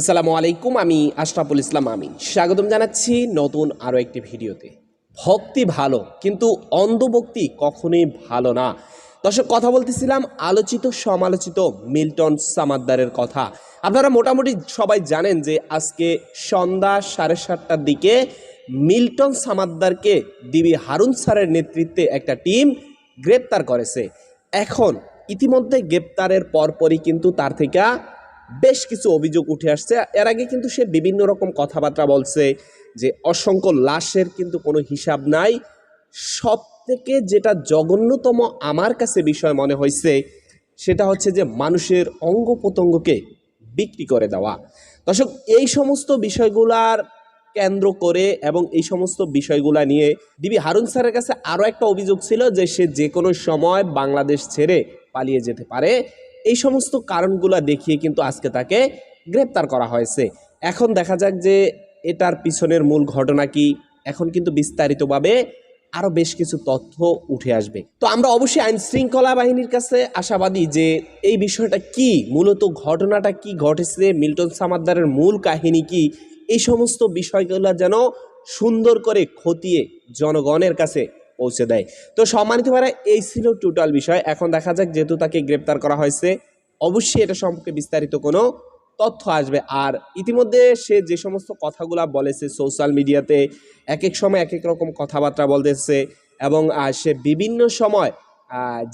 আসসালামু আলাইকুম, আমি আশরাফুল ইসলাম আমিন। স্বাগতম জানাচ্ছি নতুন আরও একটি ভিডিওতে। ভক্তি ভালো, কিন্তু অন্ধভক্তি কখনোই ভালো না। দর্শক, কথা বলতেছিলাম আলোচিত, সমালোচিত মিল্টন সামাদ্দারের কথা। আপনারা মোটামুটি সবাই জানেন যে আজকে সন্ধ্যা সাড়ে সাতটার দিকে মিল্টন সামাদ্দারকে ডিবি হারুন স্যারের নেতৃত্বে একটা টিম গ্রেপ্তার করেছে। এখন ইতিমধ্যে গ্রেপ্তারের পরপরই কিন্তু তার থেকে বেশ কিছু অভিযোগ উঠে আসছে। এর আগে কিন্তু সে বিভিন্ন রকম কথাবার্তা বলছে যে অসংখ্য লাশের কিন্তু কোনো হিসাব নাই। সব থেকে যেটা জঘন্যতম আমার কাছে বিষয় মনে হয়েছে, সেটা হচ্ছে যে মানুষের অঙ্গ প্রত্যঙ্গকে বিক্রি করে দেওয়া। দর্শক, এই সমস্ত বিষয়গুলার কেন্দ্র করে এবং এই সমস্ত বিষয়গুলা নিয়ে ডিবি হারুন স্যারের কাছে আরও একটা অভিযোগ ছিল যে সে যে কোনো সময় বাংলাদেশ ছেড়ে পালিয়ে যেতে পারে। এই সমস্ত কারণগুলো দেখিয়ে কিন্তু আজকে তাকে গ্রেপ্তার করা হয়েছে। এখন দেখা যাক যে এটার পিছনের মূল ঘটনা কি। এখন কিন্তু বিস্তারিতভাবে আরও বেশ কিছু তথ্য উঠে আসবে। তো আমরা অবশ্যই আইন শৃঙ্খলা বাহিনীর কাছে আশাবাদী যে এই বিষয়টা কি, মূলত ঘটনাটা কি ঘটেছে, মিল্টন সামাদ্দারের মূল কাহিনী কি, এই সমস্ত বিষয়গুলো যেন সুন্দর করে খতিয়ে জনগণের কাছে পৌঁছে দেয়। তো সম্মানিত ভাইরা, এই ছিল টোটাল বিষয়। এখন দেখা যাক যেহেতু তাকে গ্রেপ্তার করা হয়েছে, অবশ্যই এটা সম্পর্কে বিস্তারিত কোনো তথ্য আসবে। আর ইতিমধ্যে সে যে সমস্ত কথাগুলো বলেছে সোশ্যাল মিডিয়াতে এক এক সময় এক এক রকম কথাবার্তা বলতেছে এবং সে বিভিন্ন সময়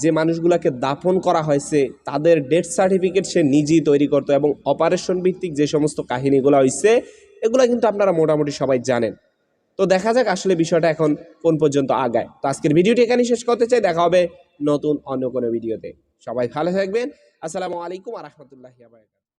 যে মানুষগুলোকে দাফন করা হয়েছে, তাদের ডেথ সার্টিফিকেট সে নিজেই তৈরি করতো এবং অপারেশন ভিত্তিক যে সমস্ত কাহিনীগুলো হয়েছে এগুলো কিন্তু আপনারা মোটামুটি সবাই জানেন। তো দেখা যাক আসলে বিষয়টা এখন কোন পর্যন্ত আগায়। তো আজকের ভিডিওটি এখানে শেষ করতে চাই। দেখা হবে নতুন অন্য কোনো ভিডিওতে। সবাই ভালো থাকবেন। আসসালামু আলাইকুম আ রহমতুল্লাহি